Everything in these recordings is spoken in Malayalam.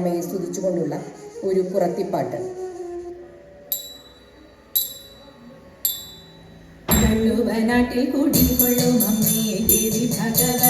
അമ്മയെ സ്തുതിച്ചുകൊണ്ടുള്ള ഒരു പുറത്തിപ്പാട്ട് വള്ളുവനാട്ടിൽ കൂടിക്കൊള്ളും അമ്മയെ ദേവി ഭഗവതിയെ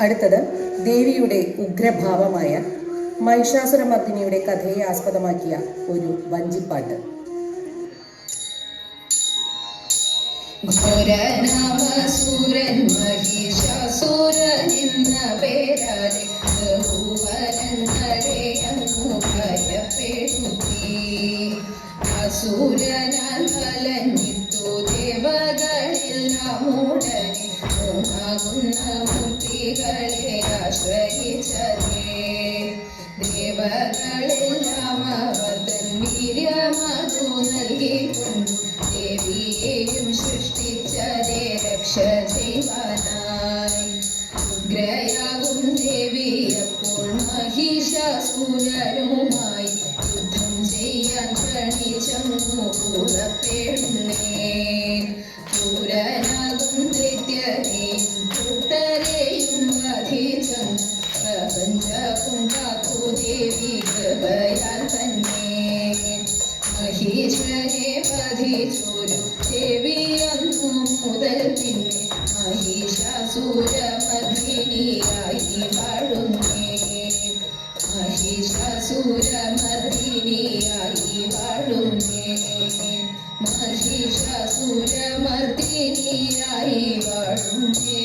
അടുത്തത് ദേവിയുടെ ഉഗ്രഭാവമായ മഹിഷാസുരമർദ്ദിനിയുടെ കഥയെ ആസ്പദമാക്കിയ ഒരു വഞ്ചിപ്പാട്ട്. ഘോരനാമസൂരൻ മഹിഷാസുരൻ എന്ന പേരാലെ അസുരനാൽ കലഞ്ഞിട്ടു ദേവകളെല്ലാം ഉടനെ മൂന്നാകുന്ന മൂർത്തികളെ ആശ്രയിച്ചതേ. ദേവകളെല്ലാം അവർ തൻ വീര്യമതു നൽകിക്കൊണ്ടു ദേവിയെയും സൃഷ്ടിച്ചതേ രക്ഷ ചെയ്യുവാനായി. ഉഗ്രയാകും ദേവി അപ്പോൾ മഹിഷാസുരനുമായി ക്ഷണിച്ചങ്ങു പുറപ്പെടുന്നേ ക്രൂരനാകും ദൈത്യരെയും കൂട്ടരെയും വധിച്ചങ്ങ് പ്രപഞ്ചവും കാത്തു ദേവി കൃപയാൽ തന്നെ. മഹീശ്വരെ വധിച്ചൊരു ദേവി മുതൽ പിന്നെ മഹിഷാസുരമർദ്ദിനിയായി വാഴുന്നേ മഹിഷാസുരമർദ്ദിനിയായി വാഴുന്നേ